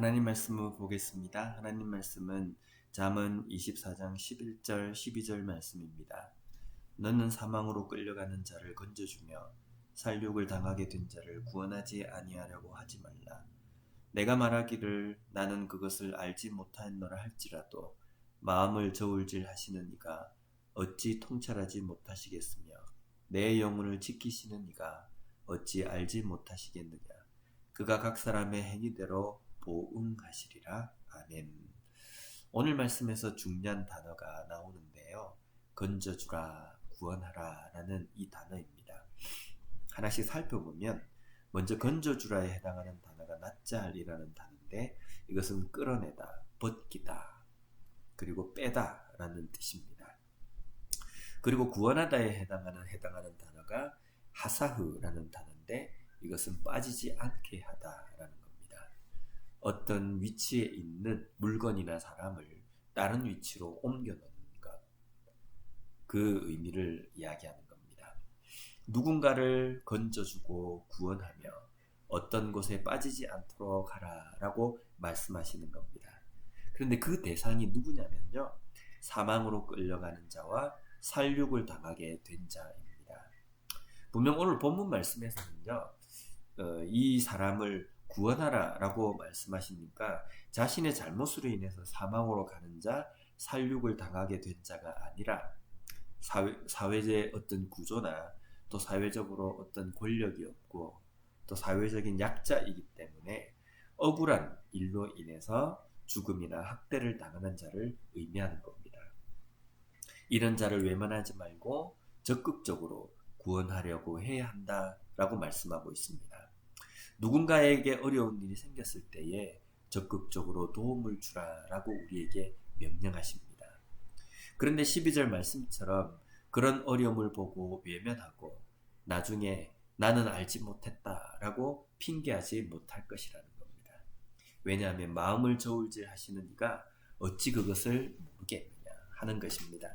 하나님 말씀을 보겠습니다. 하나님 말씀은 잠언 24장 11절 12절 말씀입니다. 너는 사망으로 끌려가는 자를 건져주며 살육을 당하게 된 자를 구원하지 아니하려고 하지 말라. 내가 말하기를 나는 그것을 알지 못하였노라 할지라도 마음을 저울질 하시는 이가 어찌 통찰하지 못하시겠으며 내 영혼을 지키시는 이가 어찌 알지 못하시겠느냐 그가 각 사람의 행위대로 보응하시리라 아멘 오늘 말씀에서 중요한 단어가 나오는데요 건져주라 구원하라 라는 이 단어입니다 하나씩 살펴보면 먼저 건져주라에 해당하는 단어가 낫잘이라는 단어인데 이것은 끌어내다 벗기다 그리고 빼다 라는 뜻입니다. 그리고 구원하다에 해당하는 해당하는 단어가 하사흐라는 단어인데 이것은 빠지지 않게 하다라는 겁니다. 어떤 위치에 있는 물건이나 사람을 다른 위치로 옮겨 놓는 것. 그 의미를 이야기하는 겁니다. 누군가를 건져주고 구원하며 어떤 곳에 빠지지 않도록 하라라고 말씀하시는 겁니다. 그런데 그 대상이 누구냐면요. 사망으로 끌려가는 자와 살육을 당하게 된 자입니다. 분명 오늘 본문 말씀에서는요. 어, 이 사람을 구원하라라고 말씀하시니까 자신의 잘못으로 인해서 사망으로 가는 자, 살육을 당하게 된 자가 아니라 사회, 사회의 어떤 구조나 또 사회적으로 어떤 권력이 없고 또 사회적인 약자이기 때문에 억울한 일로 인해서 죽음이나 학대를 당하는 자를 의미하는 겁니다. 이런 자를 외면하지 말고 적극적으로 구원하려고 해야 한다라고 말씀하고 있습니다. 누군가에게 어려운 일이 생겼을 때에 적극적으로 도움을 주라라고 우리에게 명령하십니다. 그런데 12절 말씀처럼 그런 어려움을 보고 외면하고 나중에 나는 알지 못했다라고 핑계하지 못할 것이라는 왜냐하면 마음을 저울질 하시는 이가 어찌 그것을 모르겠느냐 하는 것입니다.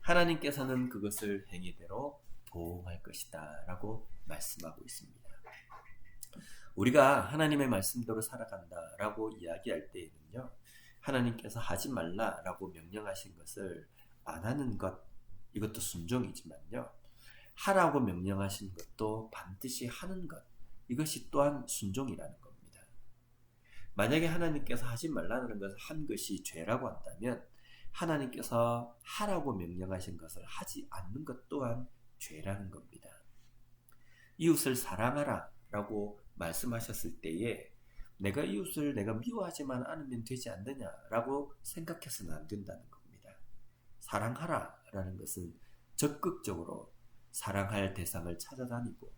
하나님께서는 그것을 행위대로 보호할 것이다 라고 말씀하고 있습니다. 우리가 하나님의 말씀대로 살아간다 라고 이야기할 때에는요, 하나님께서 하지 말라 라고 명령하신 것을 안 하는 것, 이것도 순종이지만요, 하라고 명령하신 것도 반드시 하는 것, 이것이 또한 순종이라는 것. 만약에 하나님께서 하지 말라는 것을 한 것이 죄라고 한다면 하나님께서 하라고 명령하신 것을 하지 않는 것 또한 죄라는 겁니다. 이웃을 사랑하라 라고 말씀하셨을 때에 내가 이웃을 내가 미워하지만 않으면 되지 않느냐라고 생각해서는 안 된다는 겁니다. 사랑하라 라는 것은 적극적으로 사랑할 대상을 찾아다니고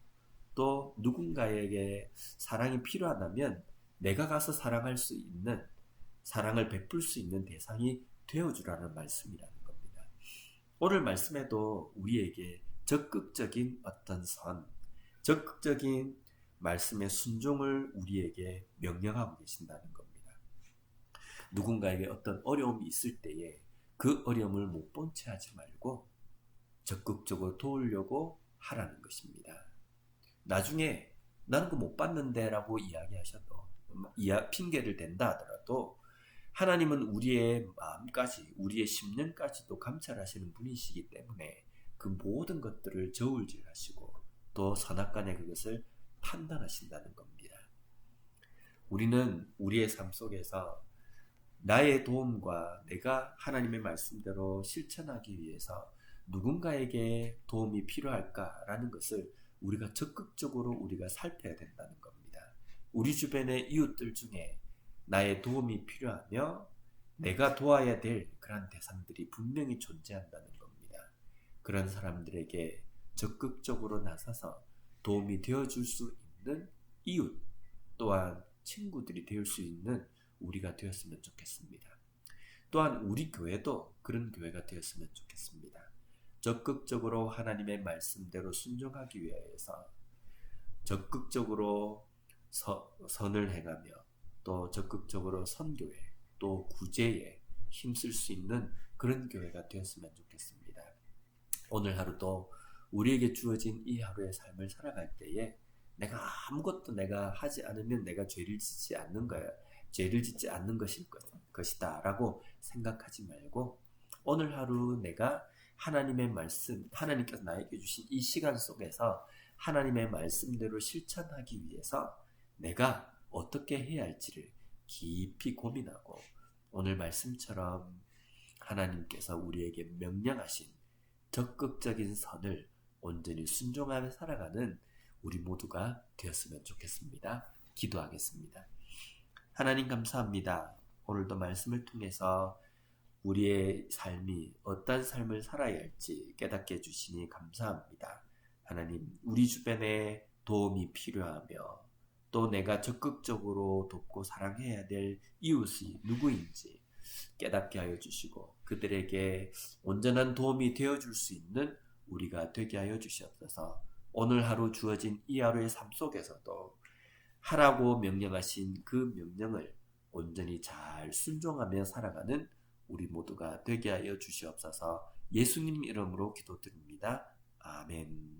또 누군가에게 사랑이 필요하다면 내가 가서 사랑할 수 있는 사랑을 베풀 수 있는 대상이 되어주라는 말씀이라는 겁니다. 오늘 말씀에도 우리에게 적극적인 어떤 선, 적극적인 말씀의 순종을 우리에게 명령하고 계신다는 겁니다. 누군가에게 어떤 어려움이 있을 때에 그 어려움을 못 본 채 하지 말고 적극적으로 도우려고 하라는 것입니다. 나중에 나는 그 못 봤는데 라고 이야기하셔도 이야 핑계를 댄다 하더라도 하나님은 우리의 마음까지 우리의 심령까지도 감찰하시는 분이시기 때문에 그 모든 것들을 저울질하시고 또 선악간에 그것을 판단하신다는 겁니다. 우리는 우리의 삶 속에서 나의 도움과 내가 하나님의 말씀대로 실천하기 위해서 누군가에게 도움이 필요할까라는 것을 우리가 적극적으로 우리가 살펴야 된다는 겁니다. 우리 주변의 이웃들 중에 나의 도움이 필요하며 내가 도와야 될 그런 대상들이 분명히 존재한다는 겁니다. 그런 사람들에게 적극적으로 나서서 도움이 되어줄 수 있는 이웃 또한 친구들이 되을 수 있는 우리가 되었으면 좋겠습니다. 또한 우리 교회도 그런 교회가 되었으면 좋겠습니다. 적극적으로 하나님의 말씀대로 순종하기 위해서 적극적으로 서, 선을 행하며 또 적극적으로 선교에 또 구제에 힘쓸 수 있는 그런 교회가 되었으면 좋겠습니다. 오늘 하루도 우리에게 주어진 이 하루의 삶을 살아갈 때에 내가 아무것도 내가 하지 않으면 내가 죄를 짓지 않는 거야. 죄를 짓지 않는 것일 것, 것이다 라고 생각하지 말고 오늘 하루 내가 하나님의 말씀, 하나님께서 나에게 주신 이 시간 속에서 하나님의 말씀대로 실천하기 위해서 내가 어떻게 해야 할지를 깊이 고민하고 오늘 말씀처럼 하나님께서 우리에게 명령하신 적극적인 선을 온전히 순종하며 살아가는 우리 모두가 되었으면 좋겠습니다. 기도하겠습니다. 하나님 감사합니다. 오늘도 말씀을 통해서 우리의 삶이 어떤 삶을 살아야 할지 깨닫게 해주시니 감사합니다. 하나님, 우리 주변에 도움이 필요하며 또 내가 적극적으로 돕고 사랑해야 될 이웃이 누구인지 깨닫게 하여 주시고 그들에게 온전한 도움이 되어 줄 수 있는 우리가 되게 하여 주시옵소서. 오늘 하루 주어진 이 하루의 삶 속에서도 하라고 명령하신 그 명령을 온전히 잘 순종하며 살아가는 우리 모두가 되게 하여 주시옵소서. 예수님 이름으로 기도드립니다. 아멘.